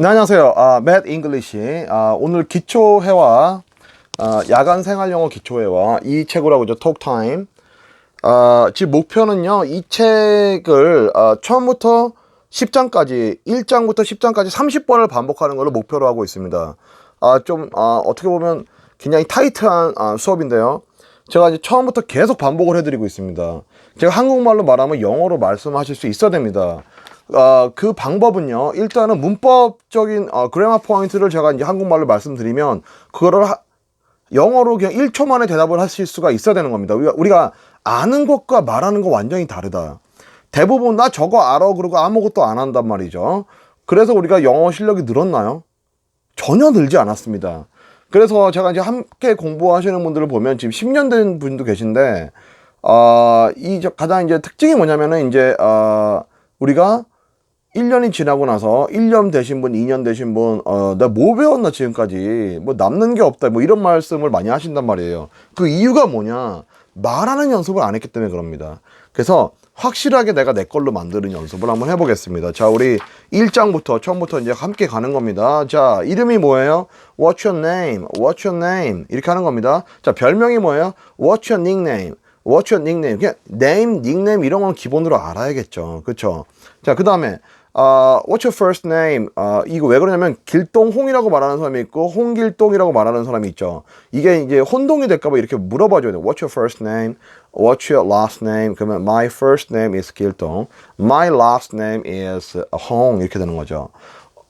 네, 안녕하세요. 아, 맷 잉글리시. 아, 오늘 기초회화, 아, 야간 생활 영어 기초회화 이 책으로 하고 있죠. 톡타임. 아, 지금 목표는요. 이 책을 아, 처음부터 10장까지 1장부터 10장까지 30번을 반복하는 걸로 목표로 하고 있습니다. 아, 좀 아, 어떻게 보면 굉장히 타이트한 아, 수업인데요. 제가 이제 처음부터 계속 반복을 해드리고 있습니다. 제가 한국말로 말하면 영어로 말씀하실 수 있어야 됩니다. 어, 그 방법은요. 일단은 문법적인 어, 그래마 포인트를 제가 이제 한국말로 말씀드리면 그거를 하- 영어로 그냥 1초 만에 대답을 하실 수가 있어야 되는 겁니다. 우리가, 우리가 아는 것과 말하는 거 완전히 다르다. 대부분 나 저거 알아 그러고 아무것도 안 한단 말이죠. 그래서 우리가 영어 실력이 늘었나요? 전혀 늘지 않았습니다. 그래서 제가 이제 함께 공부하시는 분들을 보면 지금 10년 된 분도 계신데, 어, 이 저- 가장 이제 특징이 뭐냐면은 이제, 어, 우리가 1년이 지나고 나서 1년 되신 분, 2년 되신 분, 어, 나 뭐 배웠나 지금까지. 뭐 남는 게 없다. 뭐 이런 말씀을 많이 하신단 말이에요. 그 이유가 뭐냐? 말하는 연습을 안 했기 때문에 그럽니다. 그래서 확실하게 내가 내 걸로 만드는 연습을 한번 해보겠습니다. 자, 우리 1장부터 처음부터 이제 함께 가는 겁니다. 자, 이름이 뭐예요? What's your name? What's your name? 이렇게 하는 겁니다. 자, 별명이 뭐예요? What's your nickname? What's your nickname? 그냥 name, nickname 이런 건 기본으로 알아야겠죠. 그렇죠? 자, 그 다음에 어, What's your first name? 어, 이거 왜 그러냐면 길동홍이라고 말하는 사람이 있고 홍길동이라고 말하는 사람이 있죠. 이게 이제 혼동이 될까 봐 이렇게 물어봐 줘야 돼요. What's your first name? What's your last name? 그러면 my first name is 길동, my last name is 홍 이렇게 되는 거죠.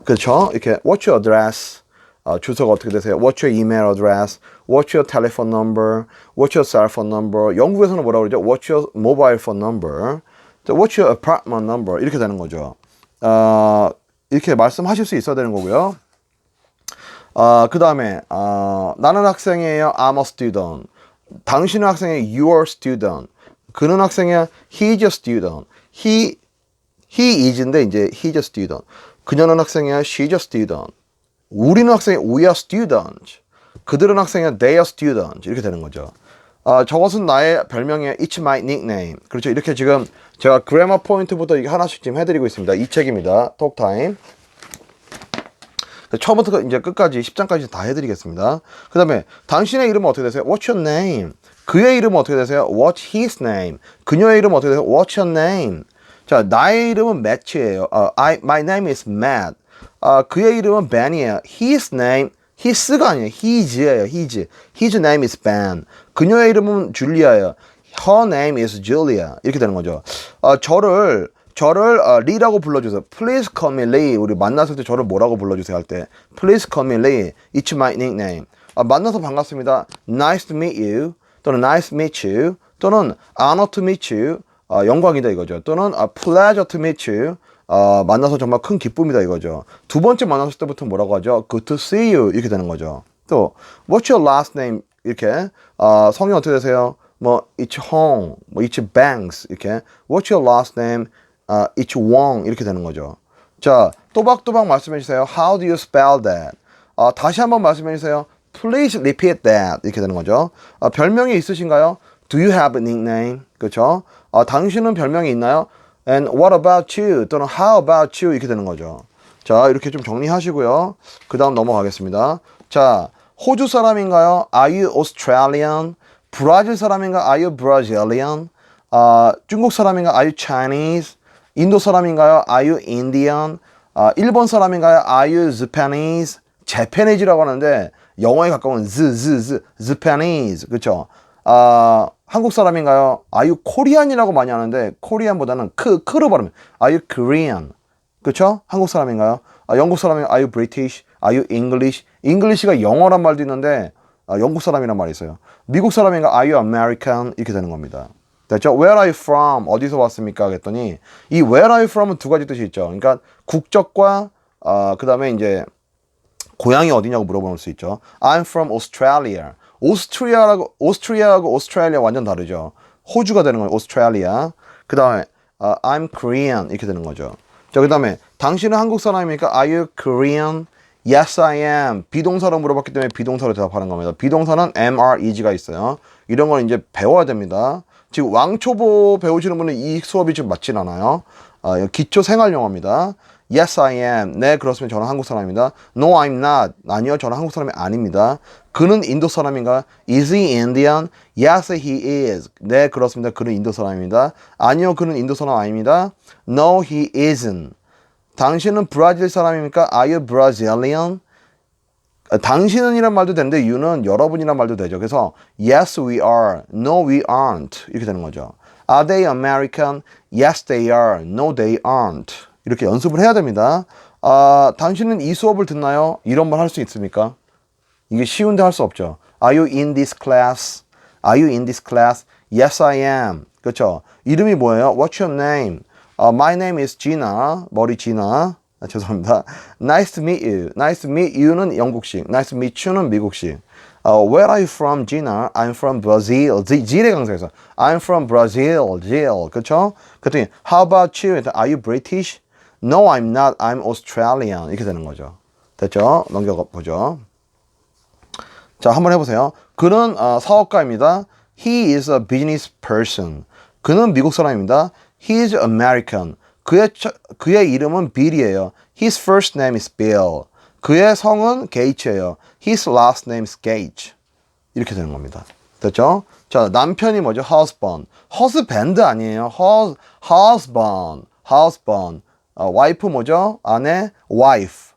그렇죠? 이렇게 What's your address? 어, 주소가 어떻게 되세요? What's your email address? What's your telephone number? What's your cell phone number? 영국에서는 뭐라고 그러죠? What's your mobile phone number? 자, What's your apartment number? 이렇게 되는 거죠. 어, 이렇게 말씀하실 수 있어야 되는 거고요. 어, 그 다음에 어, 나는 학생이에요. I'm a student. 당신은 학생이에요. You're a student. 그는 학생이야. He's a student. He he is인데 이제 he's a student. 그녀는 학생이야. She's a student. 우리는 학생이 we are students. 그들은 학생이야. they are students. 이렇게 되는 거죠. 아, 저것은 나의 별명이야. It's my nickname. 그렇죠. 이렇게 지금 제가 그래머 포인트부터 하나씩 지금 해드리고 있습니다. 이 책입니다. 톡타임. 처음부터 이제 끝까지 10장까지 다 해드리겠습니다. 그 다음에 당신의 이름은 어떻게 되세요? What's your name? 그의 이름은 어떻게 되세요? What's his name? 그녀의 이름은 어떻게 되세요? What's your name? 자, 나의 이름은 Matt예요. 어, I, my name is Matt. 아, 그의 이름은 Ben이에요. His name, his가 아니에요. his예요. his. His name is Ben. 그녀의 이름은 줄리아예요. Her name is Julia. 이렇게 되는 거죠. 아, 저를 저를 어, 리라고 불러주세요. Please call me Lee. 우리 만났을 때 저를 뭐라고 불러주세요 할 때. Please call me Lee. It's my nickname. 아, 만나서 반갑습니다. Nice to meet you. 또는 Nice to meet you. 또는 Honor to meet you. 아, 영광이다 이거죠. 또는 아, Pleasure to meet you. 아, 만나서 정말 큰 기쁨이다 이거죠. 두 번째 만났을 때부터 뭐라고 하죠? Good to see you. 이렇게 되는 거죠. 또 What's your last name? 이렇게 아, 성이 어떻게 되세요? 뭐 It's Hong, 뭐 It's Banks 이렇게 What's your last name? 아, It's Wong 이렇게 되는 거죠. 자, 또박또박 말씀해 주세요. How do you spell that? 아, 다시 한번 말씀해 주세요. Please repeat that 이렇게 되는 거죠. 아, 별명이 있으신가요? Do you have a nickname? 그렇죠? 아, 당신은 별명이 있나요? And what about you? 또는 how about you? 이렇게 되는 거죠. 자, 이렇게 좀 정리하시고요. 그 다음 넘어가겠습니다. 자, 호주 사람인가요? Are you Australian? 브라질 사람인가? Are you Brazilian? 아, 중국 사람인가? Are you Chinese? 인도 사람인가요? Are you Indian? 아, 일본 사람인가요? Are you Japanese? Japanese라고 하는데 영어에 가까운 z, z, z, Japanese. 그렇죠? 아, 한국 사람인가요? You Korean이라고 많이 하는데 코리안보다는 크, 크로 발음. You Korean? 그렇죠? 한국 사람인가요? 아, 영국 you British? Are you English? English가 영어란 말도 있는데 아, 영국 사람이란 말이 있어요. 미국 사람인가? You American? 이렇게 되는 겁니다. 됐죠? Where are you from? 어디서 왔습니까? 그랬더니 이 Where are you from은 두 가지 뜻이 있죠. 그러니까 국적과 아, 그다음에 이제 고향이 어디냐고 물어볼 수 있죠. I'm from Australia. 오스트리아라고 오스트리아하고 오스트레일리아 완전 다르죠. 호주가 되는 거예요. 오스트레일리아. 그 다음에 아, I'm Korean 이렇게 되는 거죠. 자, 그 다음에 당신은 한국 사람입니까? Are you Korean? Yes, I am. 비동사로 물어봤기 때문에 비동사로 대답하는 겁니다. 비동사는 is가 있어요. 이런 걸 이제 배워야 됩니다. 지금 왕초보 배우시는 분은 이 수업이 지금 맞진 않아요. 아, 기초 생활 영어입니다. Yes, I am. 네, 그렇습니다. 저는 한국 사람입니다. No, I'm not. 아니요, 저는 한국 사람이 아닙니다. 그는 인도 사람인가? Is he Indian? Yes, he is. 네, 그렇습니다. 그는 인도 사람입니다. 아니요, 그는 인도 사람 아닙니다. No, he isn't. 당신은 브라질 사람입니까? Are you Brazilian? 아, 당신은이란 말도 되는데 you는 여러분이란 말도 되죠. 그래서 yes we are, no we aren't 이렇게 되는 거죠. Are they American? Yes they are, no they aren't 이렇게 연습을 해야 됩니다. 아, 당신은 이 수업을 듣나요? 이런 말 할 수 있습니까? 이게 쉬운데 할 수 없죠. Are you in this class? Are you in this class? Yes I am. 그렇죠. 이름이 뭐예요? What's your name? 어, my name is Gina. 머리 Gina. 아, 죄송합니다. Nice to meet you. Nice to meet you는 영국식. Nice to meet you는 미국식. 어, where are you from, Gina? I'm from Brazil. 지, 지레 강사에서. I'm from Brazil. Brazil. 그쵸? 그랬더니, how about you? Are you British? No, I'm not. I'm Australian. 이렇게 되는 거죠. 됐죠? 넘겨보죠. 자, 한번 해보세요. 그는 어, 사업가입니다. He is a business person. 그는 미국 사람입니다. He is American. 그의 처- 그의 이름은 Bill이에요. His first name is Bill. 그의 성은 Gate예요. His last name is Gage. 이렇게 되는 겁니다. 됐죠? 자, 남편이 뭐죠? husband. husband 아니에요. hus, husband. husband. 어, 와이프 뭐죠? 아내 wife.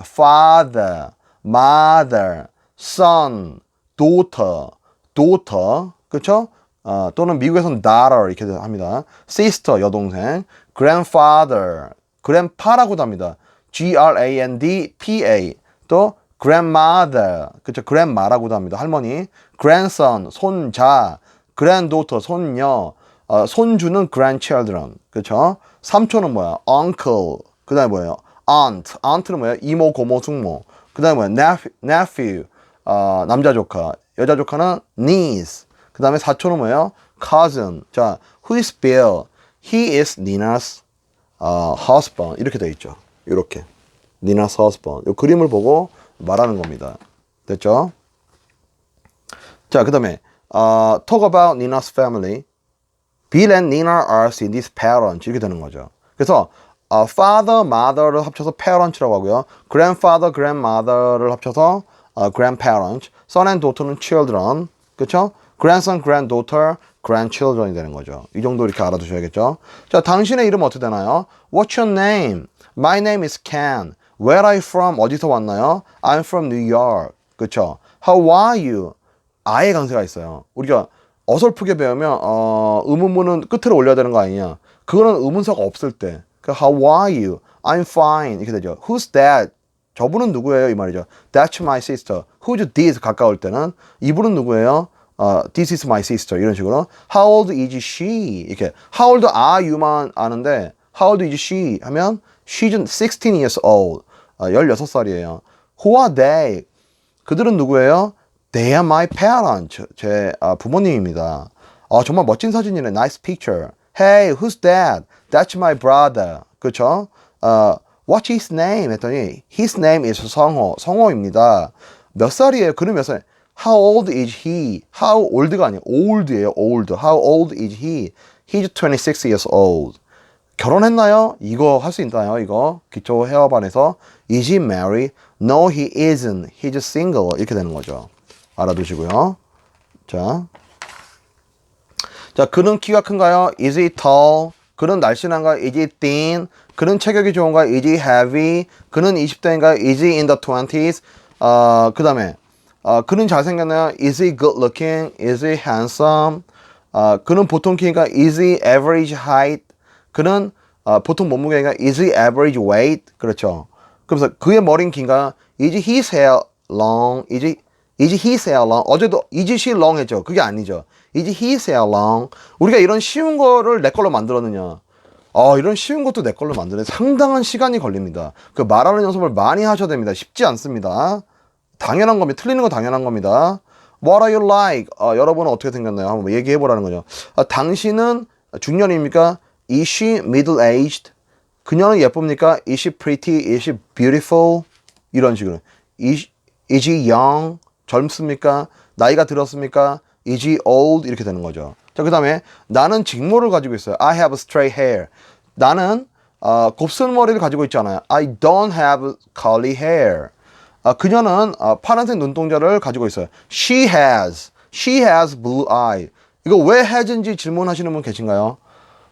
father, mother, son, daughter, daughter. 그렇죠? 어, 또는 미국에서는 daughter 이렇게 합니다. sister 여동생, grandfather, grandpa라고도 합니다. G R A N D P A. 또 grandmother. 그렇죠? grandma라고도 합니다. 할머니. grandson 손자, granddaughter 손녀, 어, 손주는 grandchildren. 그렇죠? 삼촌은 뭐야? uncle. 그다음에 뭐예요? aunt. aunt는 뭐예요? 이모, 고모, 숙모. 그다음에 뭐야? nephew, nephew. 어, 남자 조카. 여자 조카는 niece. 그 다음에 사촌은 뭐예요? cousin. 자, who is Bill? He is Nina's 어, husband. 이렇게 돼 있죠. 이렇게. Nina's husband. 이 그림을 보고 말하는 겁니다. 됐죠? 자, 그 다음에 어, talk about Nina's family. Bill and Nina are Cindy's parents 이렇게 되는 거죠. 그래서 어, father, mother를 합쳐서 parents라고 하고요. grandfather, grandmother를 합쳐서 어, grandparents, son and daughter는 children, 그렇죠? grandson, granddaughter, grandchildren이 되는 거죠. 이 정도 이렇게 알아두셔야겠죠. 자, 당신의 이름 어떻게 되나요? What's your name? My name is Ken. Where are you from? 어디서 왔나요? I'm from New York. 그렇죠? How are you? 아예 강세가 있어요. 우리가 어설프게 배우면 어, 의문문은 끝으로 올려야 되는 거 아니냐? 그거는 의문사가 없을 때. 그 How are you? I'm fine 이렇게 되죠. Who's that? 저분은 누구예요? 이 말이죠. That's my sister. Who's this? 가까울 때는 이분은 누구예요? 어, this is my sister 이런 식으로 How old is she? 이렇게 How old are you만 아는데 How old is she? 하면 She's 16 years old. 어, 16살이에요. Who are they? 그들은 누구예요? They are my parents. 제 아, 부모님입니다. 아, 정말 멋진 사진이네. Nice picture. Hey, who's that? That's my brother. 그렇죠? 어, what's his name? 했더니 his name is 성호. 성호입니다. 몇 살이에요? 그는 몇 살? How old is he? How old가 아니에요. old예요. old. How old is he? He's 26 years old. 결혼했나요? 이거 할 수 있나요? 이거 기초 회화반에서 Is he married? No, he isn't. He's single. 이렇게 되는 거죠. 알아두시고요. 자, 자 그는 키가 큰가요? Is he tall? 그는 날씬한가요? Is he thin? 그는 체격이 좋은가요? Is he heavy? 그는 20대인가요? Is he in the 20s? 어, 그 다음에 어, 그는 잘생겼나요? Is he good looking? Is he handsome? 어, 그는 보통 키인가? Is he average height? 그는 어, 보통 몸무게가 is he average weight? 그렇죠. 그래서 그의 머리는 긴가? Is his hair long? Is, he, is his hair long? 어제도 is she long 했죠. 그게 아니죠. Is his hair long? 우리가 이런 쉬운 거를 내 걸로 만들었느냐? 어, 이런 쉬운 것도 내 걸로 만드는 상당한 시간이 걸립니다. 그 말하는 연습을 많이 하셔야 됩니다. 쉽지 않습니다. 당연한 겁니다. 틀리는 거 당연한 겁니다. What are you like? 어, 여러분은 어떻게 생겼나요? 한번 얘기해 보라는 거죠. 아, 당신은 중년입니까? Is she middle aged? 그녀는 예쁩니까? Is she pretty? Is she beautiful? 이런 식으로. Is, is he young? 젊습니까? 나이가 들었습니까? Is he old? 이렇게 되는 거죠. 자, 그 다음에 나는 직모를 가지고 있어요. I have straight hair. 나는 아, 곱슬 머리를 가지고 있잖아요. I don't have curly hair. 아, 그녀는 아, 파란색 눈동자를 가지고 있어요. She has. She has blue eye. 이거 왜 has인지 질문하시는 분 계신가요?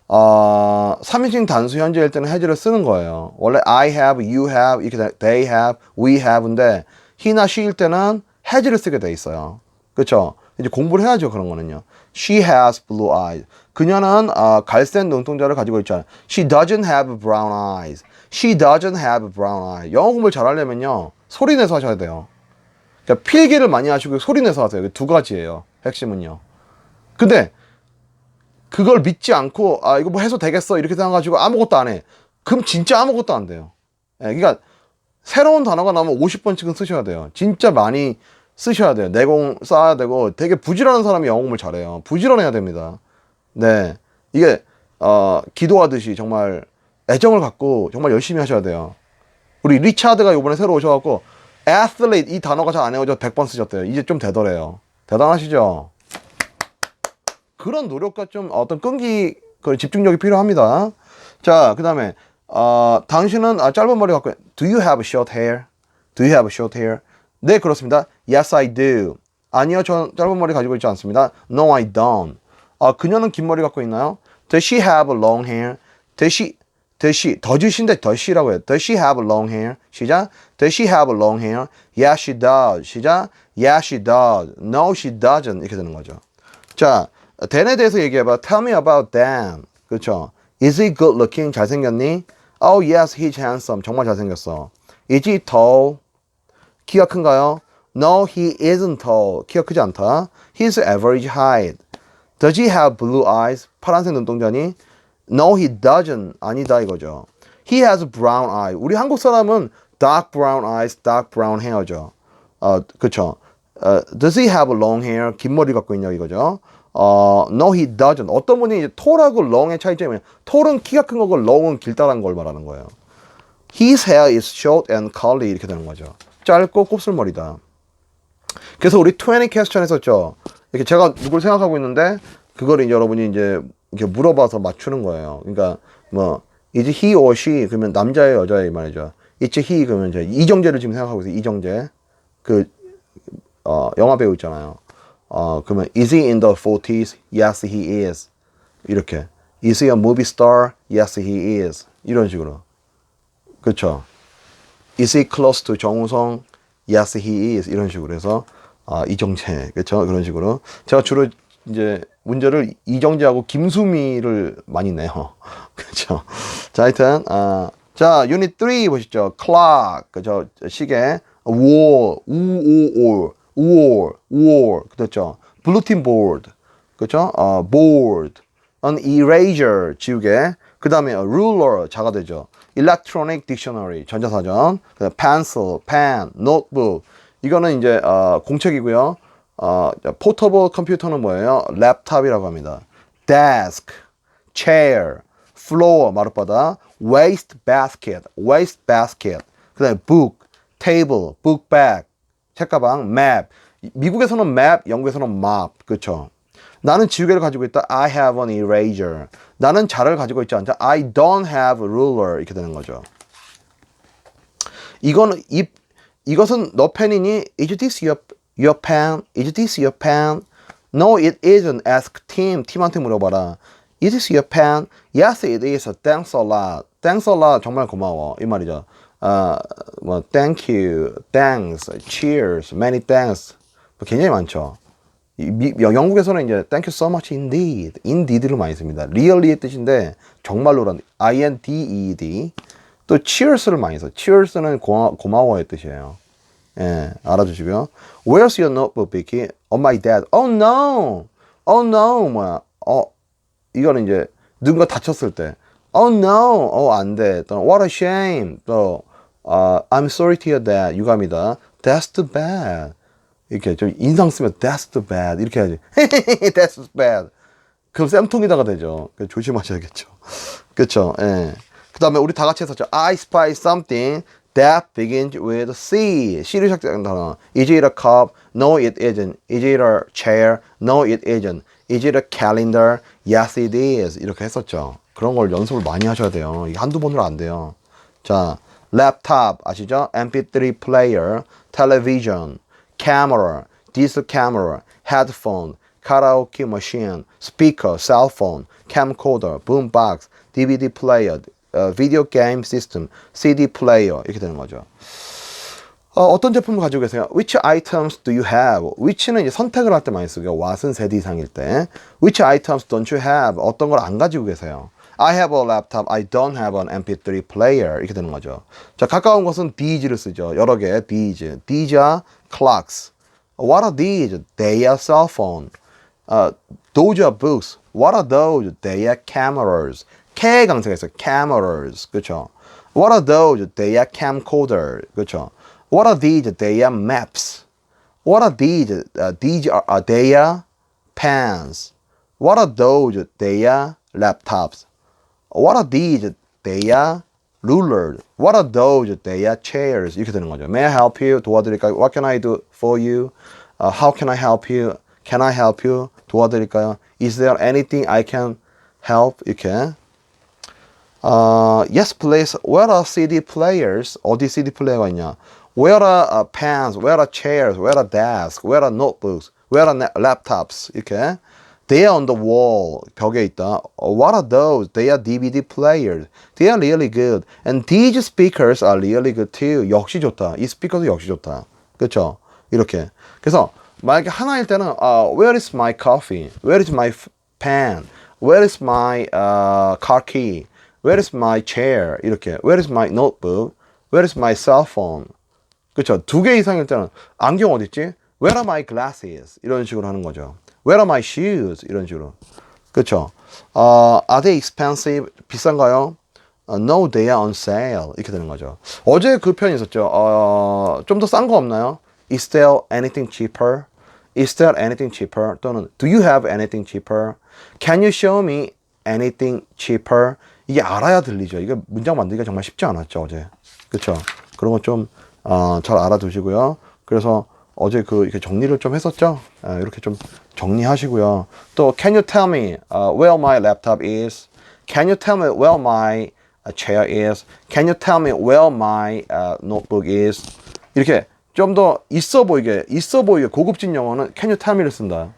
어, 3인칭 단수 현재일 때는 has를 쓰는 거예요. 원래 I have, you have, 이렇게 돼- they have, we have인데 he나 she일 때는 has를 쓰게 돼 있어요. 그렇죠? 이제 공부를 해야죠 그런 거는요. She has blue eyes. 그녀는 어, 갈색 눈동자를 가지고 있잖아요. She doesn't have brown eyes. She doesn't have brown eyes. 영어 공부를 잘하려면요 소리 내서 하셔야 돼요. 그러니까 필기를 많이 하시고 소리 내서 하세요. 두 가지예요. 핵심은요. 근데 그걸 믿지 않고 아 이거 뭐 해서 되겠어 이렇게 생각가지고 아무것도 안 해. 그럼 진짜 아무것도 안 돼요. 예, 그러니까 새로운 단어가 나오면 50번씩은 쓰셔야 돼요. 진짜 많이 쓰셔야 돼요. 내공 쌓아야 되고 되게 부지런한 사람이 공부를 잘해요. 부지런해야 됩니다. 네. 이게 어 기도하듯이 정말 애정을 갖고 정말 열심히 하셔야 돼요. 우리 리차드가 이번에 새로 오셔갖고 athlete 이 단어가 잘 안 외워져 100번 쓰셨대요. 이제 좀 되더래요. 대단하시죠? 그런 노력과 좀 어떤 끈기, 그 집중력이 필요합니다. 자, 그 다음에, 어, 당신은 아, 짧은 머리 갖고, do you have short hair? Do you have short hair? 네, 그렇습니다. Yes, I do. 아니요, 전 짧은 머리 가지고 있지 않습니다. No, I don't. 아, 그녀는 긴 머리 갖고 있나요? Does she have long hair? Does she, does she, 더즈신데 does she라고 해요. Does she have long hair? 시작. Does she have long hair? Yes, she does. 시작. Yes, she does. No, she doesn't. 이렇게 되는 거죠. 자, 댄에 대해서 얘기해봐. Tell me about Dan. 그렇죠. Is he good looking? 잘생겼니? Oh yes, he's handsome. 정말 잘생겼어. Is he tall? 키가 큰가요? No, he isn't tall. 키가 크지 않다. He's average height. Does he have blue eyes? 파란색 눈동자니? No, he doesn't. 아니다 이거죠. He has brown eye. 우리 한국 사람은 dark brown eyes, dark brown hair죠. 어, 그쵸. 어, does he have long hair? 긴 머리 갖고 있냐 이거죠. 어, no, he doesn't. 어떤 분이 이제 tall하고 long의 차이점이 tall은 키가 큰 거고 long은 길다란 걸 말하는 거예요. His hair is short and curly 이렇게 되는 거죠. 짧고 곱슬머리다. 그래서 우리 20 퀘스천 했었죠. 이렇게 제가 누굴 생각하고 있는데 그걸 여러분이 이제 이렇게 물어봐서 맞추는 거예요. 그러니까 뭐 is he or she 그러면 여자예요 이 말이죠. it's he 그러면 이제 이정재를 지금 생각하고 있어요. 이정재 그 어, 영화 배우 있잖아요. 어, 그러면 is he in the 40s? Yes, he is. 이렇게 is he a movie star? Yes, he is. 이런 식으로. 그렇죠. Is he close to 정우성? Yes, he is. 이런 식으로 해서 아, 이정재. 그렇죠. 그런 식으로. 제가 주로 이제 문제를 이정재하고 김수미를 많이 내요. 그렇죠. 자, 하여튼 아, 자, 유닛 3 보시죠. clock. 그죠. 시계. wall. 우오올. 우올. 우올. 그렇죠. 블루팀 보드. 그렇죠? 어, board. an eraser 지우개. 그다음에 a ruler 자가 되죠. Electronic dictionary 전자사전. pencil, pen, notebook. 이거는 이제 어, 공책이고요. 어, 포터블 컴퓨터는 뭐예요? 랩탑이라고 합니다. desk, chair, floor 마룻바닥, waste basket, waste basket. 그다음에 book, table, book bag, 책가방, map. 미국에서는 map, 영국에서는 map. 그렇죠? 나는 지우개를 가지고 있다. I have an eraser. 나는 자를 가지고 있지 않다. I don't have a ruler. 이렇게 되는 거죠. 이거는 이 이것은 너 펜이니? Is this your your pen? Is this your pen? No, it isn't. Ask Tim. 팀한테 물어봐라. Is this your pen? Yes, it is. Thanks a lot. Thanks a lot. 정말 고마워. 이 말이죠. 아, 뭐 thank you, thanks, cheers, many thanks. 뭐 굉장히 많죠. 이 미, 영국에서는 이제 thank you so much indeed, indeed를 많이 씁니다. really의 뜻인데 정말로란 i-n-d-e-d. 또 cheers를 많이 써. cheers는 고마, 고마워의 뜻이에요. 예, 알아주시고요. Where's your notebook, Vicky? On my dad. Oh no, oh no, 뭐야? 어, 이거는 이제 누군가 다쳤을 때. Oh no, 어, 안 돼. 또는 what a shame. 또, 어, I'm sorry to hear that. 유감이다. That's too bad. 이렇게 좀 인상 쓰면 that's too bad. 이렇게 해야지. that's too bad. 그럼 쌤통이다가 되죠. 그 조심하셔야겠죠. 그쵸, 예. 그 다음에 우리 다 같이 했었죠. I spy something that begins with C. C로 시작되는 단어. Is it a cup? No, it isn't. Is it a chair? No, it isn't. Is it a calendar? Yes, it is. 이렇게 했었죠. 그런 걸 연습을 많이 하셔야 돼요. 이게 한두 번으로 안 돼요. 자, 랩탑 아시죠? MP3 플레이어, 텔레비전, 카메라, 디지털 카메라, 헤드폰, 카라오케 머신, 스피커, 셀폰, 캠코더, 붐박스, DVD 플레이어, 어, 비디오 게임 시스템, CD 플레이어 이렇게 되는 거죠. 어, 어떤 제품을 가지고 계세요? Which items do you have? Which는 이제 선택을 할 때 많이 쓰고요. what은 세대 이상일 때. Which items don't you have? 어떤 걸 안 가지고 계세요? I have a laptop. I don't have an MP3 player. 이렇게 되는 거죠. 자, 가까운 것은 these를 쓰죠. 여러 개 these. These are clocks. What are these? They are cell phone. Uh, those are books. What are those? They are cameras. K 강세가 있어요. cameras. 그렇죠. What are those? They are camcorder. 그렇죠. What are these? They are maps. What are these? Uh, these are, are they are pens. What are those? They are laptops. What are these? They are rulers. What are those? They are chairs. 이렇게 되는 거죠. May I help you? 도와드릴까요? What can I do for you? Uh, how can I help you? Can I help you? 도와드릴까요? Is there anything I can help? 이렇게. Uh, yes, please. Where are CD players? 어디 CD 플레이어가 있냐? Where are uh, pens? Where are chairs? Where are desks? Where are notebooks? Where are na- laptops? 이렇게. They are on the wall. 벽에 있다. Uh, What are those? They are DVD players. They are really good. And these speakers are really good too. 역시 좋다. 이 스피커도 역시 좋다. 그렇죠? 이렇게. 그래서 만약에 하나일 때는 uh, Where is my coffee? Where is my f- pen? Where is my uh, car key? Where is my chair? 이렇게. Where is my notebook? Where is my cell phone? 그렇죠. 두 개 이상일 때는 안경 어디 있지? Where are my glasses? 이런 식으로 하는 거죠. Where are my shoes? 이런 식으로. 그렇죠. 어, are they expensive? 비싼가요? 어, no, they are on sale. 이렇게 되는 거죠. 어제 그 표현이 있었죠. 어, 좀 더 싼 거 없나요? Is there anything cheaper? Is there anything cheaper? 또는 Do you have anything cheaper? Can you show me anything cheaper? 이게 알아야 들리죠. 이게 문장 만들기가 정말 쉽지 않았죠 어제. 그렇죠. 그런 거좀 어, 잘 알아두시고요. 그래서 어제 그 이렇게 정리를 좀 했었죠. 아, 이렇게 좀 정리하시고요. 또 Can you tell me uh, where my laptop is? Can you tell me where my uh, chair is? Can you tell me where my uh, notebook is? 이렇게 좀 더 있어 보이게 있어 보이게 고급진 영어는 Can you tell me를 쓴다.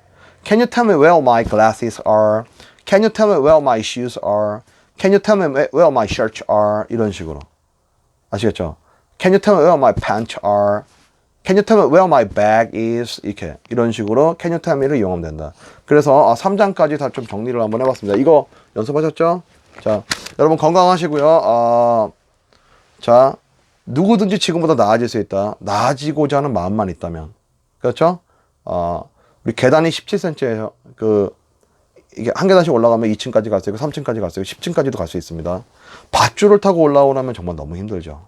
Can you tell me where my glasses are? Can you tell me where my shoes are? Can you tell me where my shirts are? 이런 식으로 아시겠죠? Can you tell me where my pants are? Can you tell me where my bag is? 이렇게 이런 식으로 Can you tell me를 이용하면 된다. 그래서 아, 3장까지 다 좀 정리를 한번 해봤습니다. 이거 연습하셨죠? 자, 여러분 건강하시고요. 아, 자, 누구든지 지금보다 나아질 수 있다. 나아지고자 하는 마음만 있다면. 그렇죠? 어, 우리 계단이 17cm예요. 그, 이게 한 계단씩 올라가면 2층까지 갈 수 있고, 3층까지 갈 수 있고, 10층까지도 갈 수 있습니다. 밧줄을 타고 올라오려면 정말 너무 힘들죠.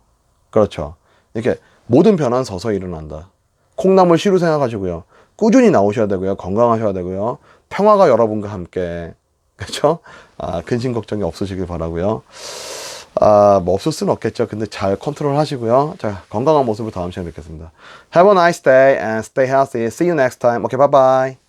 그렇죠. 이렇게 모든 변화는 서서히 일어난다. 콩나물 씨로 생각하시고요. 꾸준히 나오셔야 되고요. 건강하셔야 되고요. 평화가 여러분과 함께. 그렇죠? 아, 근심 걱정이 없으시길 바라고요. 아, 뭐 없을 수는 없겠죠. 근데 잘 컨트롤 하시고요. 자, 건강한 모습으로 다음 시간에 뵙겠습니다. Have a nice day and stay healthy. See you next time. Okay, bye bye.